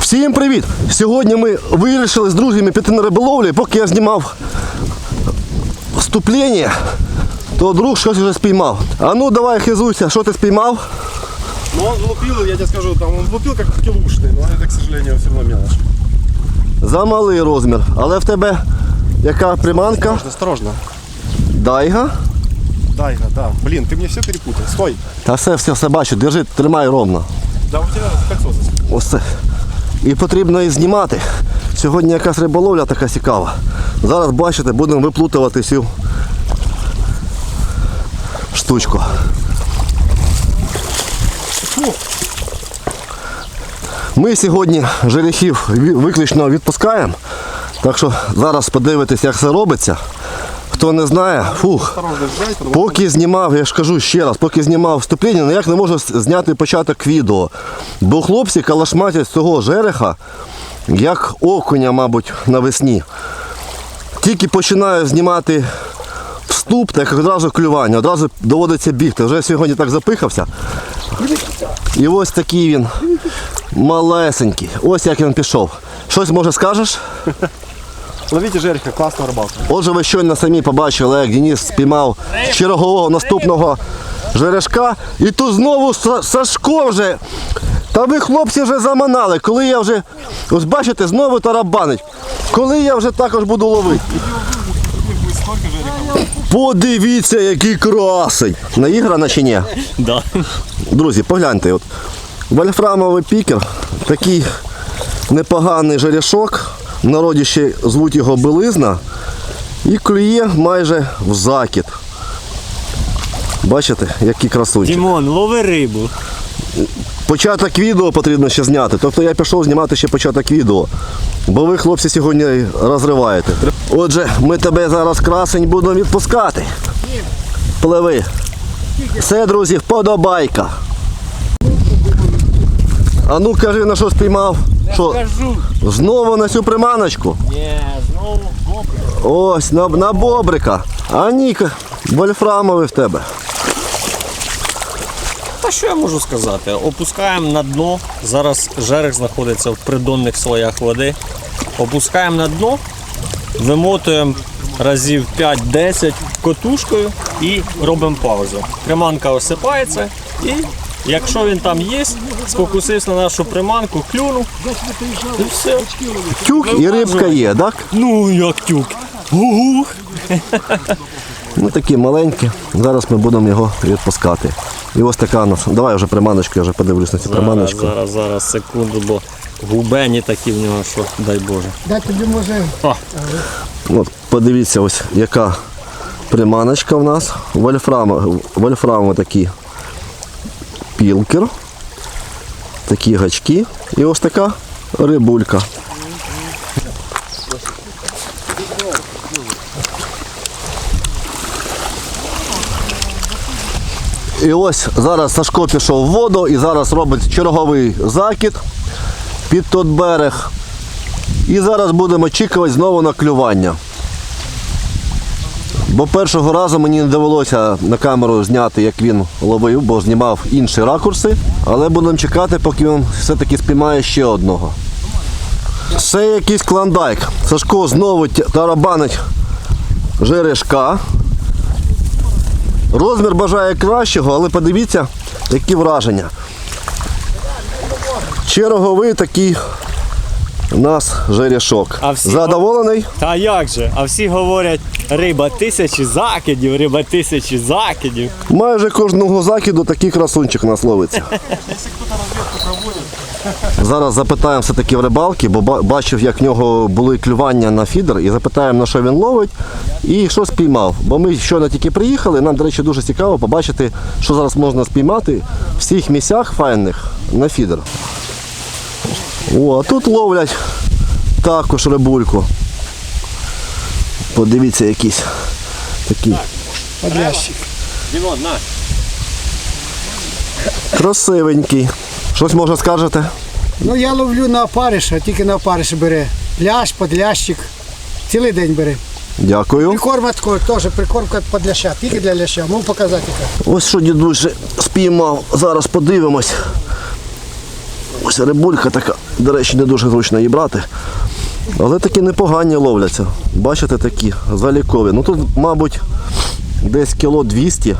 Всім привіт! Сьогодні ми вирішили з друзями піти на риболовлю. Поки я знімав вступлення, то друг щось вже спіймав. А ну давай хизуйся, що ти спіймав? Но он влупил, я тебе скажу, там он влупил как килушный, но это, к сожалению, все равно мелочь. Замалий розмір. Але в тебе яка приманка? Осторожно, осторожно. Дайга. Дай, да. Блин, ты мне все перепутал. Стой. Та все, все, все бачу, держи, тримай ровно. Да у тебя кольцо зацепило. Ось це. І потрібно її знімати. Сьогодні якась риболовля така цікава. Зараз бачите, будемо виплутувати цю штучку. Ми сьогодні жерехів виключно відпускаємо. Так що зараз подивитесь, як це робиться. Хто не знає, фух. Поки знімав, я ж кажу ще раз, поки знімав вступлення, ніяк не можу зняти початок відео. Бо хлопці калашматять цього жереха, як окуня, мабуть, навесні. Тільки починаю знімати вступ, так одразу клювання, одразу доводиться бігти. Вже сьогодні так запихався. І ось такий він малесенький. Ось як він пішов. Щось може скажеш? Ловите жереха, классная рыбалка. Отже, ви щойно самі побачили, як Денис спіймав чергового наступного жерешка. І тут знову Сашко вже. Та ви хлопці вже заманали. Коли я вже. Ось бачите, знову тарабанить. Коли я вже також буду ловити. Подивіться, який красень. Наіграна чи ні? Да. Друзі, погляньте, от вольфрамовий пікер, такий непоганий жерешок, в народі ще звуть його белизна, і клює майже в закид. Бачите, який красунчик. Дімон, лови рибу. Початок відео потрібно ще зняти. Тобто я пішов знімати ще початок відео. Бо ви, хлопці, сьогодні розриваєте. Отже, ми тебе зараз красень будемо відпускати. Пливи. Все, друзі, вподобайка. А ну кажи, на що спіймав? Що? Кажу. Знову на цю приманочку? Ні, знову добре. Ось, на, на бобрика. А ніка, вольфрамовий в тебе. Та що я можу сказати? Опускаємо на дно. Зараз жерех знаходиться в придонних слоях води. Опускаємо на дно, вимотуємо разів 5-10 котушкою і робимо паузу. Приманка осипається і якщо він там є, сфокусився на нашу приманку, клюнув і все. Тюк і рибка є, так? Ну як тюк. Гу-гу. Ну такі маленькі. Зараз ми будемо його відпускати. І ось така у нас. Давай вже приманочку, я вже подивлюсь на цю Зараз, приманочку. зараз, зараз, секунду, бо губені такі в нього, що дай Боже. Дай тобі може О, От, подивіться, ось яка приманочка в нас. Вольфрам, вольфрам такі пілкер. Такі гачки. І ось така рибулька. І ось зараз Сашко пішов в воду і зараз робить черговий закид під тот берег. І зараз будемо очікувати знову на клювання. Бо першого разу мені не довелося на камеру зняти, як він ловив, бо знімав інші ракурси. Але будемо чекати, поки він все-таки спіймає ще одного. Це якийсь клондайк. Сашко знову тарабанить жерешка. Розмір бажає кращого, але подивіться, які враження. Черговий такий у нас жерешок. Всі- Задоволений? та як же? А всі говорять, риба тисячі закидів, риба тисячі закидів. Майже кожного закиду такий красунчик у нас ловиться. Зараз запитаємо все-таки в рибалки, бо бачив, як в нього були клювання на фідер, і запитаємо, на що він ловить і що спіймав. Бо ми щойно тільки приїхали, нам, до речі, дуже цікаво побачити, що зараз можна спіймати в всіх місцях файних на фідер. О, а тут ловлять також рибульку. Подивіться, якийсь такий. подлящик. Дімон, на. Красивенький. Щось може скажете? Ну я ловлю на опариша, тільки на опариша бере. Лящ, подлящик. Цілий день бере. Дякую. Прикорма такої, теж прикормка подляща, тільки для ляща. Можу показати. Ось що дідусь спіймав. Зараз подивимось. Ось рибулька така, до речі, не дуже зручно її брати. Але такі непогані ловляться. Бачите, такі залікові. Ну тут, мабуть, десь кіло 200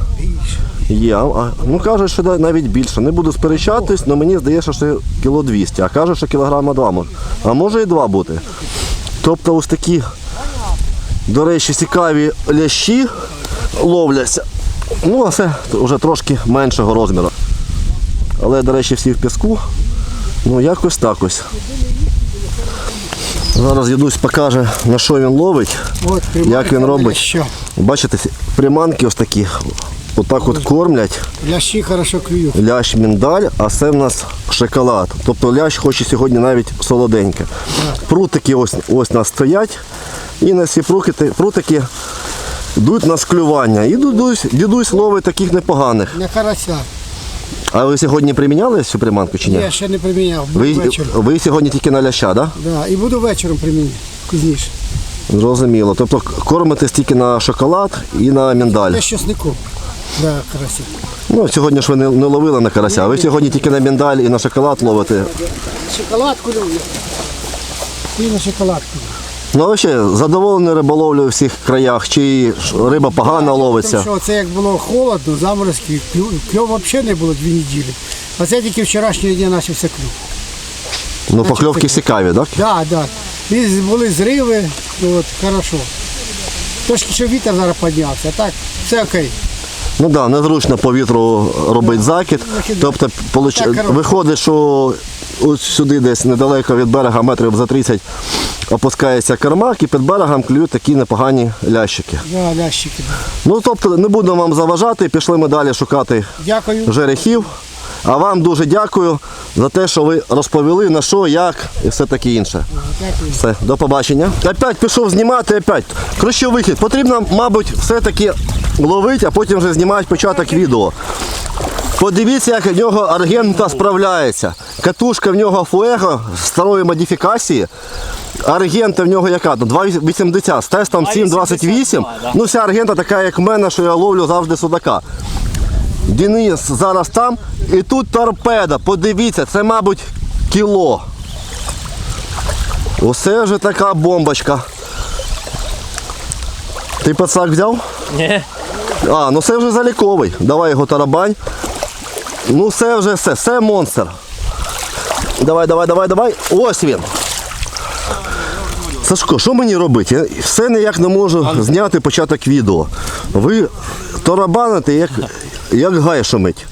є. Ну кажуть, що навіть більше. Не буду сперечатись, але мені здається, що кіло 200. А кажуть, що кілограма 2 може. А може і 2 бути. Тобто ось такі, до речі, цікаві лящі ловляться. Ну, а це вже трошки меншого розміру. Але, до речі, всі в піску. Ну, якось так ось. Зараз дідусь покаже, на що він ловить. От, Як він робить? Що? Бачите, приманки ось такі. Отак от кормлять. Лящі хорошо клюють. Лящ міндаль, а це в нас шоколад. Тобто лящ хоче сьогодні навіть солоденьке. Прутики ось, ось нас стоять. І на ці прутики, прутики йдуть на склювання. І дідусь, дідусь ловить таких непоганих. На карася. А ви сьогодні приміняли цю приманку чи ні? Я ще не приміняв. Буду Ви, вечором. ви сьогодні тільки на ляща, так? Да. І буду вечором приміняти. Пізніше. Зрозуміло. Тобто кормитесь тільки на шоколад і на міндаль. Те з часнику. Да, карасі. Ну, сьогодні ж ви не, не ловили на карася. Ви сьогодні тільки на міндаль і на шоколад ловите. Шоколадку люблю. І на шоколадку. Ну, а ви ще задоволені риболовлею в всіх краях, чи риба погано ловиться? Тому що це як було холодно, заморозки, кльов, кльов взагалі не було дві неділі. А це тільки вчорашнього дня почався клюв. Ну, покльовки цікаві, так? Так, так. І були зриви, ну, от, хорошо. Трошки що вітер зараз піднявся, так, все окей. Ну так, да, незручно по вітру робити закид. Тобто получ... Так, виходить, що сюди десь недалеко від берега, метрів за 30, опускається кармак і під берегом клюють такі непогані лящики. Да, лящики. Ну, тобто не будемо вам заважати, пішли ми далі шукати Дякую. жерехів. А вам дуже дякую за те, що ви розповіли на що, як і все таке інше. Дякую. Все, до побачення. Опять пішов знімати, опять. Коротше, вихід. Потрібно, мабуть, все-таки ловити, а потім вже знімати початок відео. Подивіться, як в нього аргента справляється. Катушка в нього фуего старої модифікації. Аргента в нього яка? Ну, 2,80 з тестом 7,28. да. Ну, вся аргента така, як в мене, що я ловлю завжди судака. Денис зараз там. І тут торпеда. Подивіться, це, мабуть, кіло. Оце вже така бомбочка. Ти пацак взяв? Ні. А, ну це вже заліковий. Давай його тарабань. Ну це вже все, це монстр. Давай, давай, давай, давай. Ось він. Сашко, що мені робити? Я все ніяк не можу зняти початок відео. Ви тарабаните, як, як гай шумить.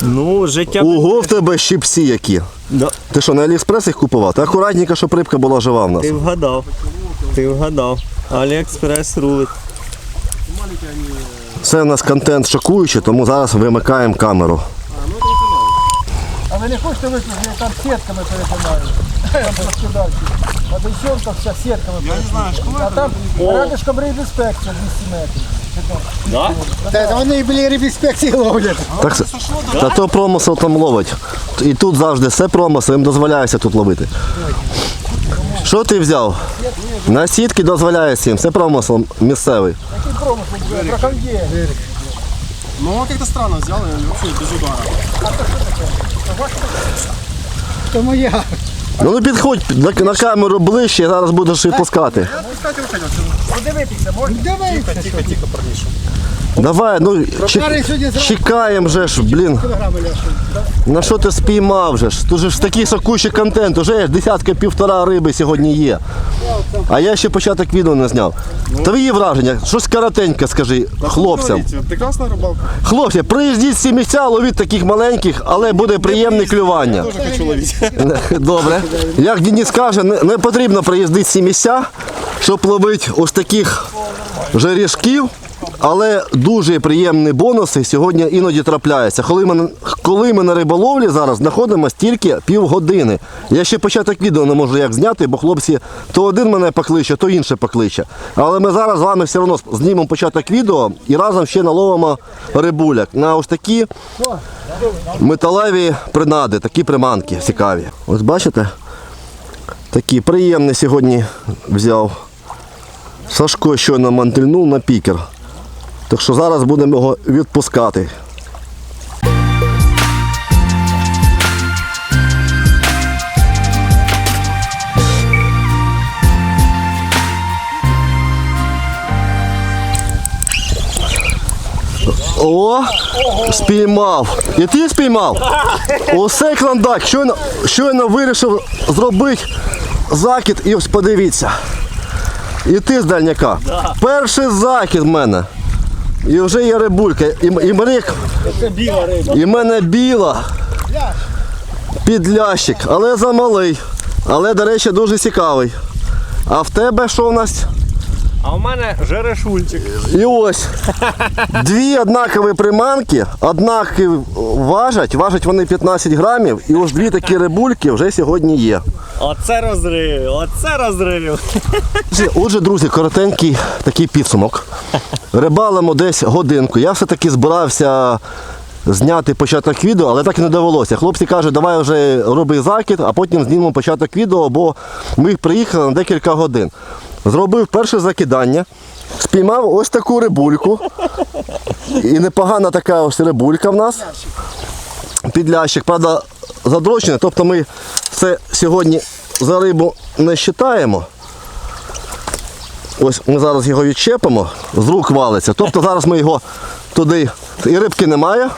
Ну, життя. Ого, в тебе щипці які. Да. Ти що, на Аліекспрес їх купував? Ти акуратненько, щоб рибка була жива в нас. Ти вгадав. Ти вгадав. Аліекспрес рулить. Це у нас контент шокуючий, тому зараз вимикаємо камеру. Ви не хочете виключити, я там сітками перетинаю. Там трошки далі. А Дощенка вся сітками Я не знаю, А там рядышком рибінспекція 200 метрів. Да? Та вони були рибінспекції ловлять. Так, с- та то промисел там ловить. І тут завжди все промисел, їм дозволяється тут ловити. Що ти взяв? На сітки дозволяється їм, це промисел місцевий. Браконьєр. Ну, он как-то странно взял, и вообще без удара. А то что такое? Это я. Ну не підходь на, на камеру ближче, зараз будеш відпускати. Ну. Подивитися, можна? Дивіться, Тихо, тихо, парниша. Давай, ну чек, чекаємо вже ж, блін. На що ти спіймав вже ж? Тут же ж такий сокущий контент, уже десятка півтора риби сьогодні є. А я ще початок відео не зняв. Твої враження, щось коротеньке скажи хлопцям. Говорите, Прекрасная рыбалка. Хлопці, приїздіть всі місця, ловіть таких маленьких, але буде приємне клювання. Хочу. Добре. Як Дініс каже, не, не потрібно приїздити ці місця, щоб ловити ось таких жерішків. Але дуже приємні бонуси сьогодні іноді трапляються. Коли ми, коли ми на риболовлі зараз знаходимося тільки півгодини. Я ще початок відео не можу як зняти, бо хлопці то один мене покличе, то інше покличе. Але ми зараз з вами все одно знімемо початок відео і разом ще наловимо рибуляк на ось такі металеві принади, такі приманки цікаві. Ось бачите? Такі приємні сьогодні взяв. Сашко щойно мантильнув на пікер. Так що зараз будемо його відпускати. О, спіймав. І ти спіймав. Усе клондак. Щойно, щойно вирішив зробити закид і ось подивіться. І ти з дальняка. Перший закид в мене. І вже є рибулька. І, і мрик, Це біла риба. і мене біла. Підлящик, але замалий. Але, до речі, дуже цікавий. А в тебе що в нас? А у мене жерешульчик. І ось дві однакові приманки, однакові важать, важать вони 15 грамів, і ось дві такі рибульки вже сьогодні є. Оце розрив, оце розрив. Отже, друзі, коротенький такий підсумок. Рибалимо десь годинку. Я все-таки збирався зняти початок відео, але так і не довелося. Хлопці кажуть, давай вже роби закид, а потім знімемо початок відео, бо ми приїхали на декілька годин. Зробив перше закидання, спіймав ось таку рибульку. І непогана така ось рибулька в нас. Підлящик, правда, задрочений, тобто ми це сьогодні за рибу не вважаємо. Ось ми зараз його відчепимо, з рук валиться. Тобто зараз ми його туди. І рибки немає.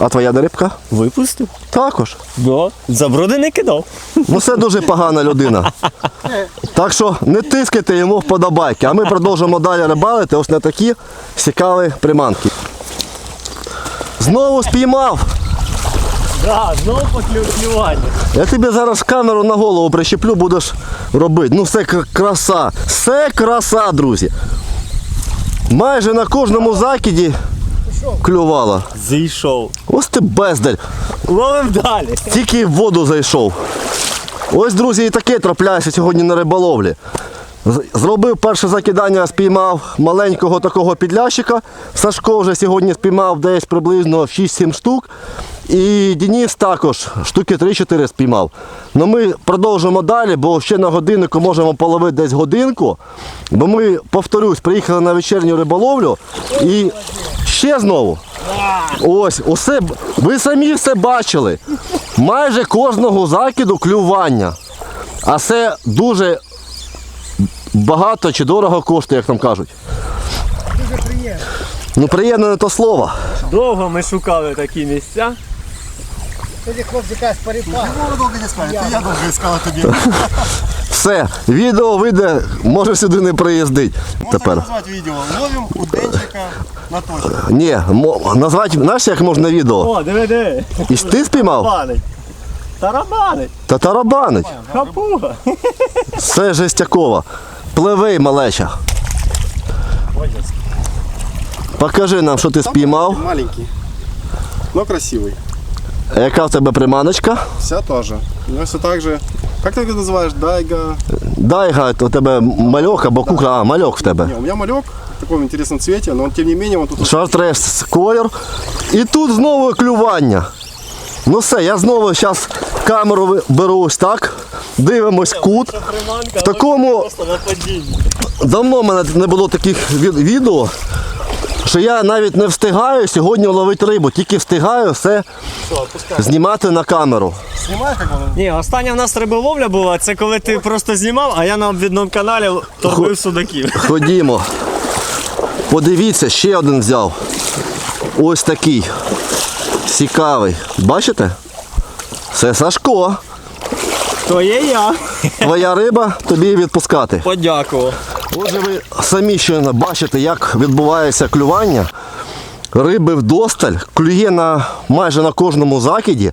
А твоя де рибка? Випустив? Також. Да. Заброди не кидав. Ну це дуже погана людина. Так що не тискайте йому вподобайки, а ми продовжимо далі рибалити ось на такі цікаві приманки. Знову спіймав. Да, знову поклювання. Я тобі зараз камеру на голову прищеплю, будеш робити. Ну все краса. Все краса, друзі. Майже на кожному закиді клювала. Зійшов. Ось ти бездарь. Ловим далі. Тільки в воду зайшов. Ось, друзі, і таке трапляється сьогодні на риболовлі. Зробив перше закидання, спіймав маленького такого підлящика. Сашко вже сьогодні спіймав десь приблизно 6-7 штук. І Дініс також штуки 3-4 спіймав. Ну ми продовжимо далі, бо ще на годиннику можемо половити десь годинку. Бо ми, повторюсь, приїхали на вечірню риболовлю і ще знову. Ось, усе, ви самі все бачили. Майже кожного закиду клювання. А це дуже багато чи дорого коштує, як там кажуть. Дуже приємно. Ну приємне не то слово. Довго ми шукали такі місця. Тоді хлопці якась паріпа. Не это я долго искал тобі. Все, відео вийде, може сюди не приїздить. Можна Тепер. назвати відео. Ловим у на точку. Ні, мо- назвати, знаєш, як можна відео? О, диви, диви. І ж ти спіймав? Тарабанить. Тарабанить. Та тарабанить. Хапуга. Все жестякова. Пливий, малеча. Покажи нам, що ти спіймав. Маленький, но красивый. Яка в тебе приманочка? Вся тоже. Ну все так же. Как ты это называешь? Дайга. Дайга, у тебе мальок або кукла, а мальок в тебе. Не, у меня малек в таком интересном цвете, но он, тем не менее он тут Шартрес колір. І тут знову клювання. Ну все, я знову зараз камеру ви- беру ось так. Дивимось кут. В такому Просто на падінні. давно в мене не було таких від- відео, що я навіть не встигаю сьогодні ловити рибу, тільки встигаю все знімати на камеру. как он. Ні, остання в нас риболовля була, це коли ти просто знімав, а я на обвідному каналі торгую судаків. Ходімо. Подивіться, ще один взяв. Ось такий. Цікавий. Бачите? Це Сашко. То є я. Твоя риба, тобі відпускати. Подякував. Отже, ви самі щойно бачите, як відбувається клювання. Риби вдосталь, клює на майже на кожному закиді.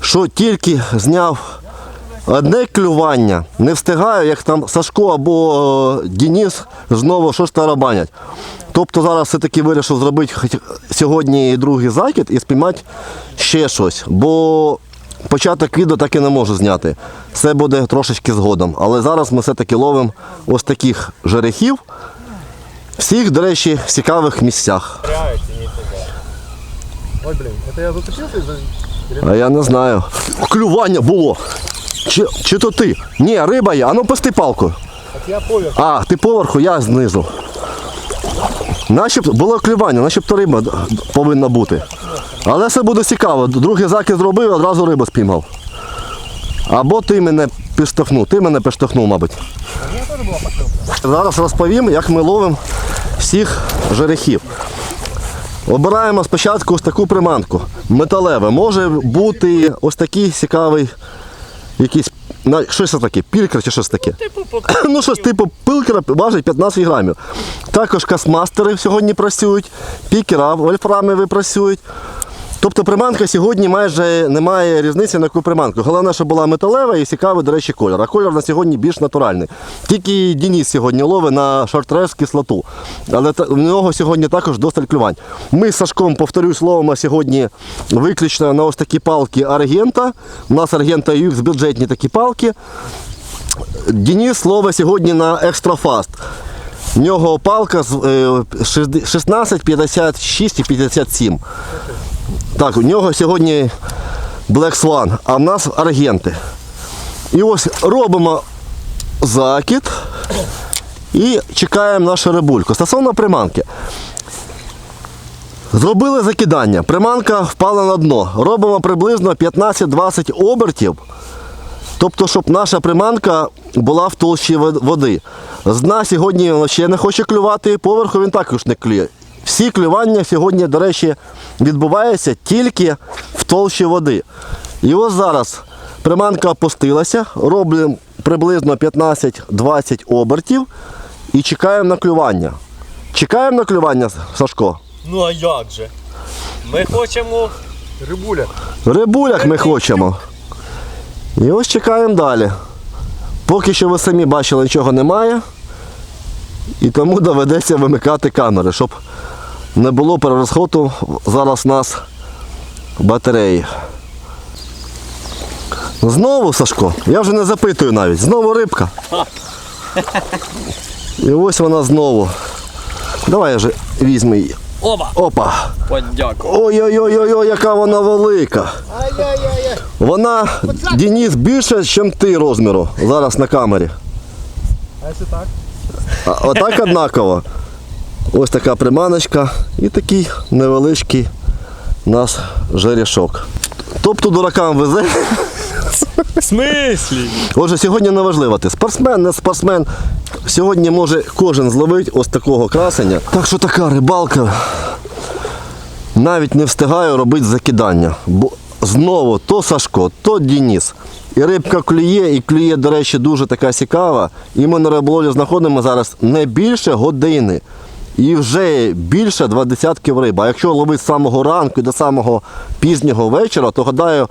Що тільки зняв одне клювання, не встигаю, як там Сашко або е, Дініс знову щось тарабанять. Тобто зараз все-таки вирішив зробити сьогодні другий закид і спіймати ще щось. Бо початок відео так і не можу зняти. Це буде трошечки згодом. Але зараз ми все-таки ловимо ось таких жерехів. Всіх, до речі, в цікавих місцях. Ой, блин, это я зацепился. А я не знаю. Клювання було. Чи, чи то ти? Ні, риба є. А ну пусти палку. Я поверх. А, ти поверху, я знизу. Начебто було клювання, начебто риба повинна бути. Але це буде цікаво. Другий закид зробив, одразу рибу спіймав. Або ти мене підштовхнув. Ти мене підштовхнув, мабуть. Зараз розповім, як ми ловимо всіх жерехів. Обираємо спочатку ось таку приманку. Металеве. Може бути ось такий цікавий якийсь. на- Щось таке, пількер чи щось таке. Ну, щось типу пилкера важить 15 грамів. Також касмастери сьогодні працюють, пікера, вольфрами працюють. Тобто приманка сьогодні майже немає різниці на яку приманку. Головне, щоб була металева і цікавий, до речі, кольор. А кольор на сьогодні більш натуральний. Тільки Дініс сьогодні ловить на шортрес кислоту. Але в нього сьогодні також досталь клювань. Ми з Сашком, повторюсь, ловимо сьогодні виключно на ось такі палки Аргента. У нас Аргента UX бюджетні такі палки. Дініс ловить сьогодні на екстрафаст. В нього палка з, е, 16, 56 і 57. Так, у нього сьогодні Black Swan, а в нас аргенти. І ось робимо закид і чекаємо нашу рибульку. Стосовно приманки. Зробили закидання. Приманка впала на дно. Робимо приблизно 15-20 обертів. Тобто, щоб наша приманка була в толщі води. З дна сьогодні ще не хоче клювати, поверху він також не клює. Всі клювання сьогодні, до речі, відбуваються тільки в толщі води. І ось зараз приманка опустилася, робимо приблизно 15-20 обертів і чекаємо на клювання. Чекаємо на клювання, Сашко. Ну а як же? Ми хочемо. Рибуля. Рибуляк ми хочемо. І ось чекаємо далі. Поки що ви самі бачили, нічого немає. І тому доведеться вимикати камери, щоб не було перерозходу зараз у нас батареї. Знову, Сашко, я вже не запитую навіть. Знову рибка. І ось вона знову. Давай я вже візьму її. Оба! Опа! Подяку. Ой-ой-ой, яка вона велика. Ай-яй-яй. Вона, Денис, більше, ніж ти розміру зараз на камері. А якщо так? Отак однаково. Ось така приманочка і такий невеличкий у нас жерішок. Тобто дуракам везе. В смислі? Отже, сьогодні не важливо, ти спортсмен, не спортсмен. Сьогодні може кожен зловити ось такого красення. Так що така рибалка. Навіть не встигаю робити закидання. Бо знову то Сашко, то Дініс. І рибка клює, і клює, до речі, дуже така цікава. І ми на риболовлі знаходимо зараз не більше години. І вже більше два десятків риб. А якщо ловити з самого ранку і до самого пізнього вечора, то гадаю,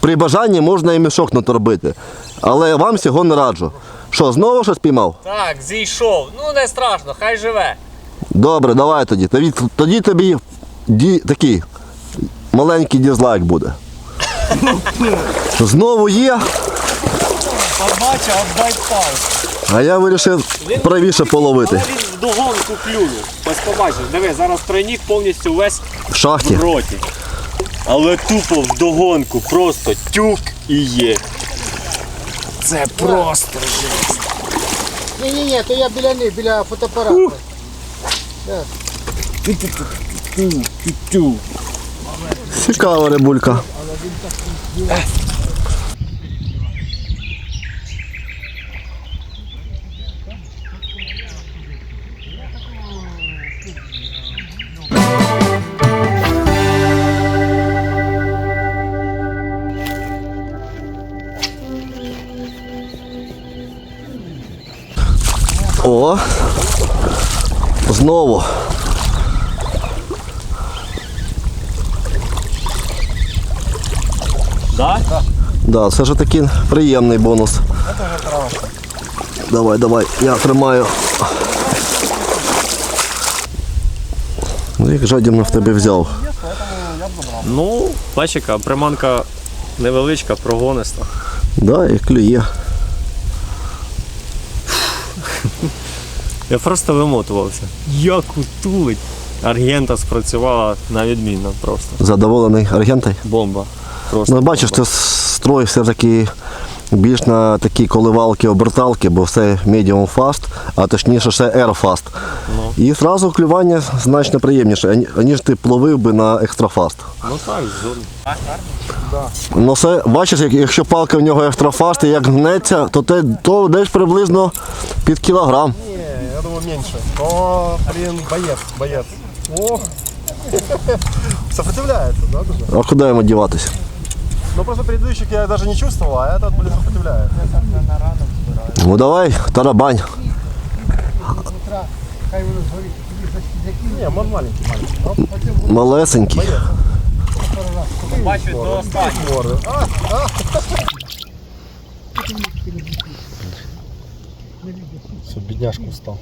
при бажанні можна і мішок наторбити. Але вам цього не раджу. Що, знову щось піймав? Так, зійшов. Ну не страшно, хай живе. Добре, давай тоді. Тоді, тоді тобі ді, такий маленький дізлайк буде. Знову є, Побачив, отдай палку. а я вирішив правіше половити. Він вдогонку клюнув. Ось побачиш, диви, зараз тройник повністю весь В шахті. в роті. Але тупо вдогонку, просто тюк і є. Це просто. Ні-ні-ні, то я біля них, біля фотоапарату. Цікава рибулька. Да, це ж такий приємний бонус. Давай, давай, я тримаю. Ну, Як жадібно в тебе взяв. Ну, бач, приманка невеличка, прогониста. Да, і клює. Я просто вимотувався. Як утулить. Аргента спрацювала на відмінно просто. Задоволений аргентою. Бомба. Просто Ну, бачиш, бомба. це строй все-таки більш на такі коливалки, оберталки, бо все medium fast, а точніше ще air fast. І одразу клювання значно приємніше, ані- аніж ти пловив би на екстрафаст. Ну так, згоден. Ну це, бачиш, якщо палка в нього екстрафаст і як гнеться, то те то десь приблизно під кілограм. Не, я думаю меньше. Но, блин, боец, боец. Ох, Сопротивляется, да, даже? А куди йому діватися? Ну просто предыдущих я даже не чувствовал, а этот, блин, сопротивляется. Ну давай, тарабань. Не, он маленький, маленький. Малесенький. Бачу, до останнього. Все, бедняжка устал.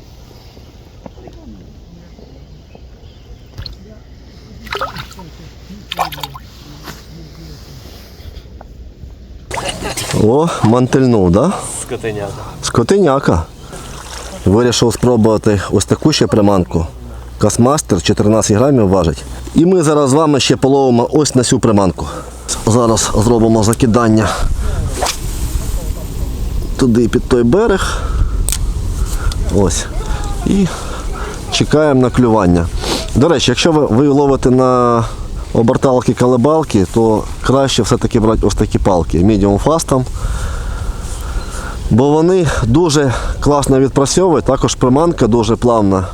О, мантельнув, да? Скотиняка. Скотиняка. Вирішив спробувати ось таку ще приманку. Касмастер 14 грамів важить. І ми зараз з вами ще половимо ось на цю приманку. Зараз зробимо закидання туди під той берег. Ось. І чекаємо на клювання. До речі, якщо ви, ви ловите на оберталки калибалки, то краще все-таки брати ось такі палки medium фастом. Бо вони дуже класно відпрацьовують, також приманка дуже плавно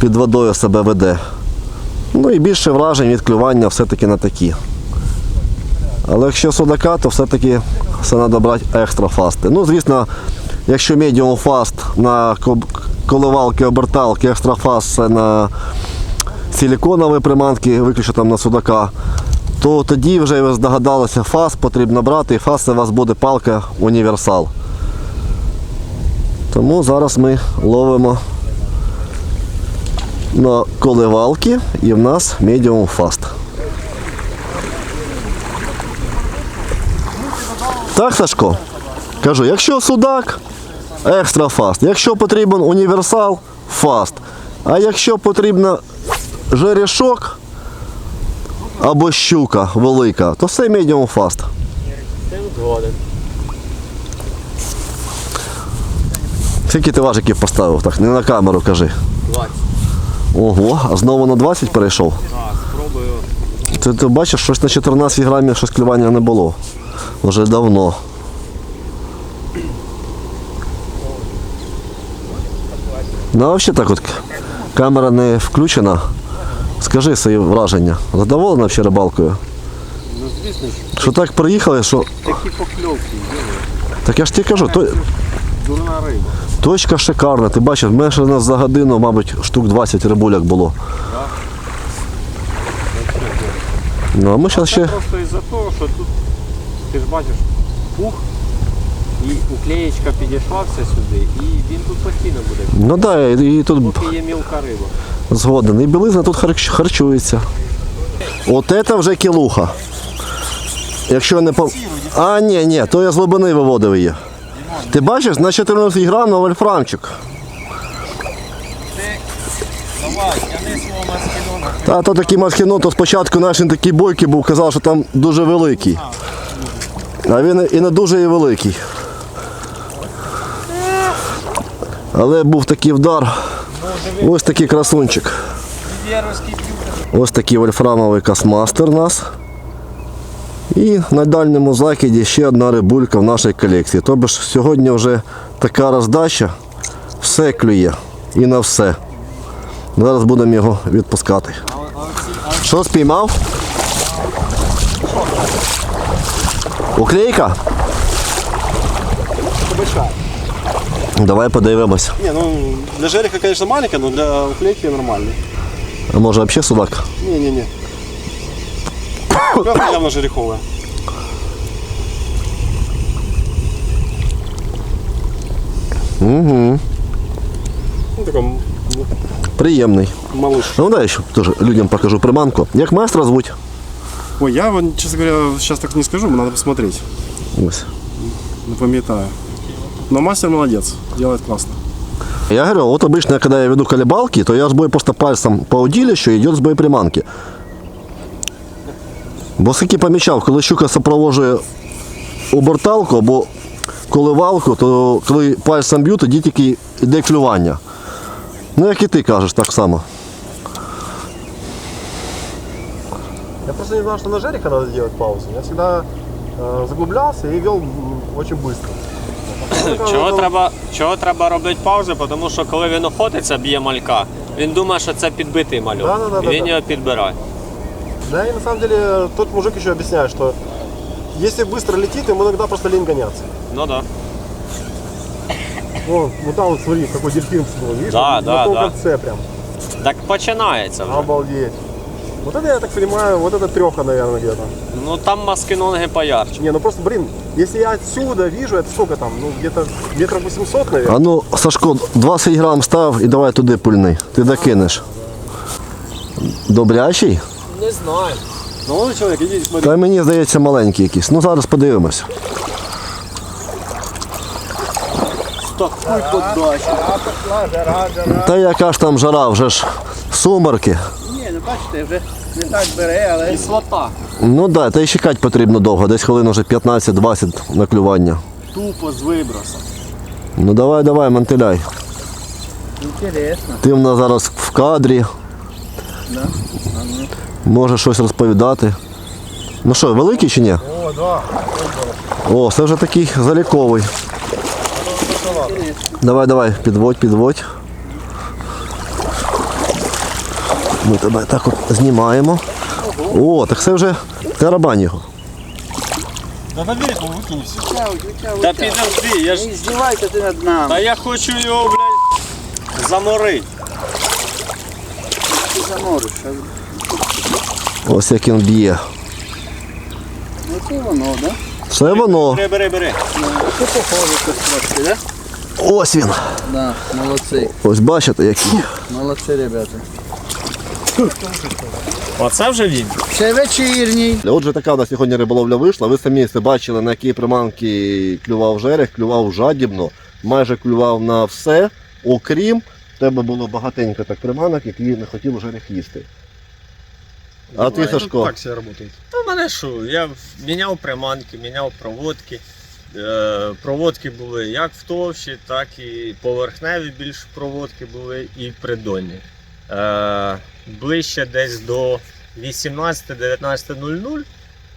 під водою себе веде. Ну і більше вражень від клювання все-таки на такі. Але якщо судака, то все-таки все треба брати екстра фасти. Ну, звісно, якщо медіум фаст на коливалки, оберталки, екстра фаст це на силіконові приманки, виключно там на судака, то тоді вже ви здогадалися, фаст потрібно брати, і фаст це у вас буде палка універсал. Тому зараз ми ловимо на коливалки і в нас медіум фаст. Так, Сашко? Кажу, якщо судак, екстра фаст. Якщо потрібен універсал, фаст. А якщо потрібно жерешок або щука велика, то все медіум фаст. Скільки ти важиків поставив? Так, не на камеру кажи. 20. Ого, а знову на 20 перейшов? Так, спробую. Ти, ти бачиш, щось на 14 грамів щось клювання не було. Вже давно. Ну, а взагалі так от камера не включена. Скажи свої враження. Задоволена взагалі рибалкою? Ну, звісно, Що так приїхали, що. такі покльовки, Так я ж тебе кажу, то, дурна риба. точка шикарна. Ти бачиш, менше нас за годину, мабуть, штук 20 рибуляк було. Ну, а ми зараз ще. Просто із-за того, що тут, ти ж бачиш, пух, і уклеєчка підійшла все сюди, і він тут постійно буде, Ну так, да, і, і тут поки є мілка риба. Згоден. І білизна тут харчується. От це вже кілуха. Якщо не по. А, ні, ні, то я з глибини виводив її. Ти бачиш, на 14 грам на вольфрамчик. Та то такий маскіно, то спочатку наш він такий бойкий був, казав, що там дуже великий. А він і не дуже і великий. Але був такий вдар. Ось такий красунчик. Ось такий вольфрамовий космастер у нас. І на дальньому закиді ще одна рибулька в нашій колекції. Тобто ж сьогодні вже така роздача, все клює і на все. Зараз будемо його відпускати. Що спіймав? Уклейка? Большая. Давай подивимось. Не, ну для жереха, конечно, маленькая, но для уклейки нормальный. А може взагалі судак? Не-не-не. Клёвка явно жереховая. Угу. Ну, такой м- Приємний. малыш. Ну дай ще теж людям покажу приманку. Як майстра звуть? Ой, я, вот, честно говоря, сейчас так не скажу, надо посмотреть. Ось. Не пометаю. Но мастер молодец, делает классно. Я говорю, вот обычно, когда я веду колебалки, то я с бой просто пальцем по удилищу идет сбой приманки. Бо скільки помічав, коли щука супроводжує оберталку або коливалку, то коли пальцем б'ю, тоді тільки йде клювання. Ну як і ти кажеш, так само. Я просто не знал, что на жереха надо делать паузу. Я всегда э, заглублялся и вел м, очень быстро. Чого треба, чого треба робити паузи? Тому що коли він охотиться, б'є малька, Він думає, що це підбитий мальок. Да-да-да-да-да. Він його підбирає. Да, и на самом деле тот мужик еще объясняет, что если быстро летит, ему иногда просто лень гоняться. Ну да. Вон, вот там вот смотри, какой дельфин всплыл, видишь? Да, на да, том да. конце прям. Так починається вже. Обалдеть. Вот это, я так понимаю, вот это треха, наверное, где-то. Ну там маскинонги поярче. Не, ну просто, блин, если я отсюда вижу, это сколько там? Ну, где-то метров 800, наверное. А ну, Сашко, 20 грам став і давай туди пульний. Ти докинеш. Добрячий? Не знаю. Ну, человек, иди, смотри. Та мені здається маленький якийсь. Ну зараз подивимось. Такий жара. Та яка ж там жара, вже ж сумерки. Ні, ну бачите, вже не так бере, але Кислота. Ну да, та й чекати потрібно довго, десь хвилин вже 15-20 на клювання. Тупо з вибросом. Ну давай, давай, мантиляй. інтересно. Ти в нас зараз в кадрі. Да? Може щось розповідати. Ну що, великий чи ні? О, да. О, це вже такий заліковий. Давай, давай, підводь, підводь. Ми тебе так от знімаємо. О, так це вже тарабань його. Да на берег он выкинь все. Та підожди, я ж. Не здівайся ти над нами. Та я хочу його, блядь, заморити. Ти замориш. а Ось як він б'є. Ну це воно, да? Це воно. Бери, бери, бери. Це похоже щось трошки, да? Ось він. Да, молодці. Ось бачите, який. Молодці, ребята. Оце вже він. Ще вечірній. Отже, така у нас сьогодні риболовля вийшла. Ви самі це бачили, на які приманки клював жерех, клював жадібно, майже клював на все, окрім тебе було багатенько так приманок, які не хотів жерех їсти. А ти, Сашко? Так все работает. Та в мене що, я міняв приманки, міняв проводки. Е, проводки були як в товщі, так і поверхневі більш проводки були і придонні. Ближче десь до 18-19.00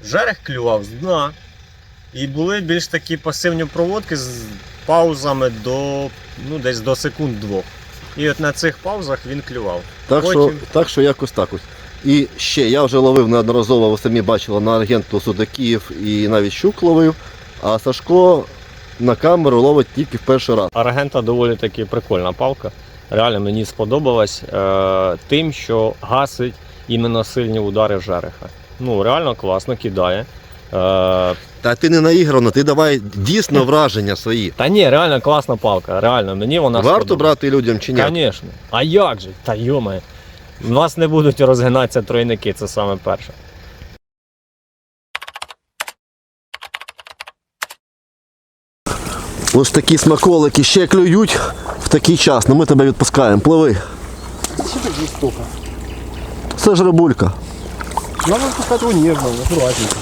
жерех клював з дна. І були більш такі пасивні проводки з паузами до ну, десь до секунд двох. І от на цих паузах він клював. Так що, так що якось так ось. І ще я вже ловив неодноразово, ви самі бачили на аргенту судаків і навіть щук ловив, а Сашко на камеру ловить тільки в перший раз. Аргента доволі таки прикольна палка. Реально мені сподобалась е, тим, що гасить іменно сильні удари жереха. Ну, реально класно кидає. Е, Та ти не наіграно, ти давай дійсно враження свої. та ні, реально класна палка. Реально, мені вона Варто сподобалась. брати людям чи ні? Звісно. А як же? Та йоме. У нас не будуть розгинатися тройники, це саме перше. Ось такі смаколики ще клюють в такий час. Ну ми тебе відпускаємо. Пливи. Что так жестоко? Це ж рибулька. Надо пускать его нежно, аккуратненько.